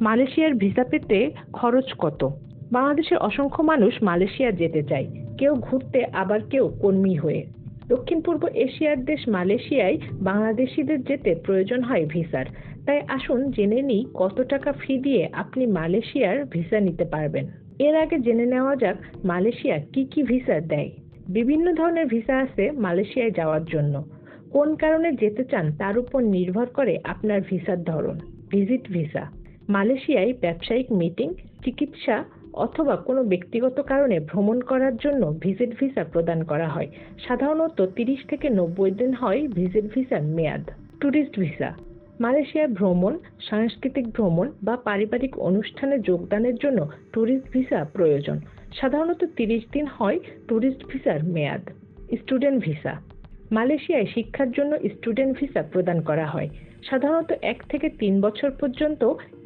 মালয়েশিয়ার ভিসা পেতে খরচ কত? বাংলাদেশের অসংখ্য মানুষ মালয়েশিয়া যেতে চায়। কেউ ঘুরতে, আবার কেউ কর্মী হয়ে। দক্ষিণ পূর্ব এশিয়ার দেশ মালয়েশিয়ায় বাংলাদেশিদের যেতে প্রয়োজন হয় ভিসার। তাই আসুন জেনে নিই কত টাকা ফি দিয়ে আপনি মালয়েশিয়ার ভিসা নিতে পারবেন। এর আগে জেনে নেওয়া যাক মালয়েশিয়া কি কি ভিসা দেয়। বিভিন্ন ধরনের ভিসা আছে মালয়েশিয়ায় যাওয়ার জন্য। কোন কারণে যেতে চান তার উপর নির্ভর করে আপনার ভিসার ধরন। Visit visa. মালয়েশিয়ায় ব্যবসায়িক মিটিং, চিকিৎসা অথবা কোনো ব্যক্তিগত কারণে ভ্রমণ করার জন্য ভিজিট ভিসা প্রদান করা হয়। সাধারণত তিরিশ থেকে নব্বই দিন হয় ভিজিট ভিসার মেয়াদ। Tourist visa. মালয়েশিয়ায় ভ্রমণ, সাংস্কৃতিক ভ্রমণ বা পারিবারিক অনুষ্ঠানে যোগদানের জন্য ট্যুরিস্ট ভিসা প্রয়োজন। সাধারণত তিরিশ দিন হয় ট্যুরিস্ট ভিসার মেয়াদ। Student visa. মালয়েশিয়ায় শিক্ষার জন্য স্টুডেন্ট ভিসা প্রদান করা হয়। সাধারণত এক থেকে তিন বছর পর্যন্ত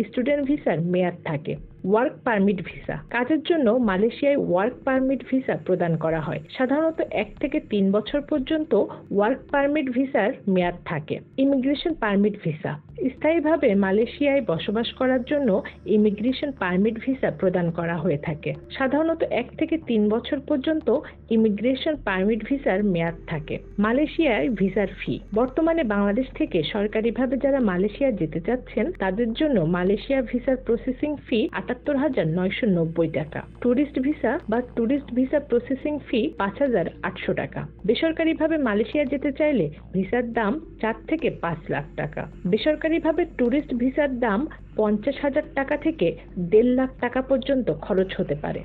স্টুডেন্ট ভিসার মেয়াদ থাকে। ওয়ার্ক পারমিট ভিসা কাজের জন্য মালয়েশিয়ায় ওয়ার্ক পারমিট ভিসা প্রদান করা হয়। সাধারণত এক থেকে তিন বছর পর্যন্ত ওয়ার্ক পারমিট ভিসার মেয়াদ থাকে। ইমিগ্রেশন পারমিট ভিসা স্থায়ীভাবে মালয়েশিয়ায় বসবাস করার জন্য ইমিগ্রেশন পারমিট ভিসা প্রদান করা হয়ে থাকে। সাধারণত এক থেকে তিন বছর পর্যন্ত ইমিগ্রেশন পারমিট ভিসার মেয়াদ থাকে। মালয়েশিয়ায় ভিসার ফি। বর্তমানে বাংলাদেশ থেকে সরকারিভাবে যারা মালয়েশিয়া যেতে চাচ্ছেন, তাদের জন্য মালয়েশিয়া ভিসার প্রসেসিং ফি আটাত্তর হাজার নয়শো নব্বই টাকা। ট্যুরিস্ট ভিসা বা ট্যুরিস্ট ভিসা প্রসেসিং ফি পাঁচ হাজার আটশো টাকা। বেসরকারিভাবে মালয়েশিয়া যেতে চাইলে ভিসার দাম চার থেকে পাঁচ লাখ টাকা। বেসরকারিভাবে ট্যুরিস্ট ভিসার দাম পঞ্চাশ হাজার টাকা থেকে দেড় লাখ টাকা পর্যন্ত খরচ হতে পারে।